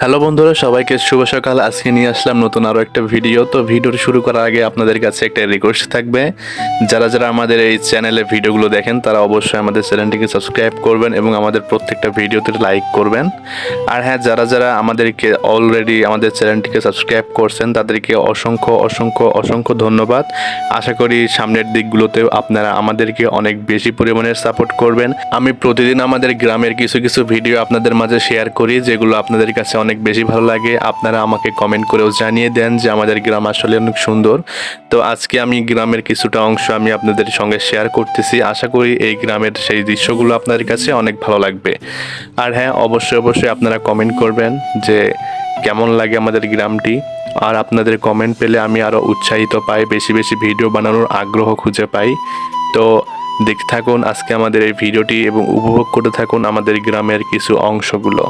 Hello বন্ধুরা, সবাইকে শুভ সকাল। আজকে নিয়ে আসলাম নতুন আরও একটা ভিডিও। তো ভিডিওটি শুরু করার আগে আপনাদের কাছে একটা রিকোয়েস্ট থাকবে। যারা যারা আমাদের এই চ্যানেলে ভিডিওগুলো দেখেন, তারা অবশ্যই আমাদের চ্যানেলটিকে সাবস্ক্রাইব করবেন এবং আমাদের প্রত্যেকটা ভিডিওতে লাইক করবেন। আর হ্যাঁ যারা যারা আমাদেরকে অলরেডি আমাদের চ্যানেলটিকে সাবস্ক্রাইব করছেন, তাদেরকে অসংখ্য অসংখ্য অসংখ্য ধন্যবাদ। আশা করি সামনের দিকগুলোতেও আপনারা আমাদেরকে অনেক বেশি পরিমাণে সাপোর্ট করবেন। আমি প্রতিদিন আমাদের গ্রামের কিছু কিছু ভিডিও আপনাদের মাঝে শেয়ার করি, যেগুলো আপনাদের কাছে অনেক বেশি ভালো লাগে। আপনারা আমাকে কমেন্ট করেও জানিয়ে দেন যে আমাদের গ্রাম আসলে অনেক সুন্দর। তো আজকে আমি গ্রামের কিছুটা অংশ আমি আপনাদের সঙ্গে শেয়ার করতেছি। আশা করি এই গ্রামের সেই দৃশ্যগুলো আপনাদের কাছে অনেক ভালো লাগবে। আর হ্যাঁ অবশ্যই অবশ্যই আপনারা কমেন্ট করবেন যে কেমন লাগে আমাদের গ্রামটি। আর আপনাদের কমেন্ট পেলে আমি আরও উৎসাহিত পাই, বেশি বেশি ভিডিও বানানোর আগ্রহ খুঁজে পাই। তো দেখতে থাকুন আজকে আমাদের এই ভিডিওটি এবং উপভোগ করতে থাকুন আমাদের গ্রামের কিছু অংশগুলো।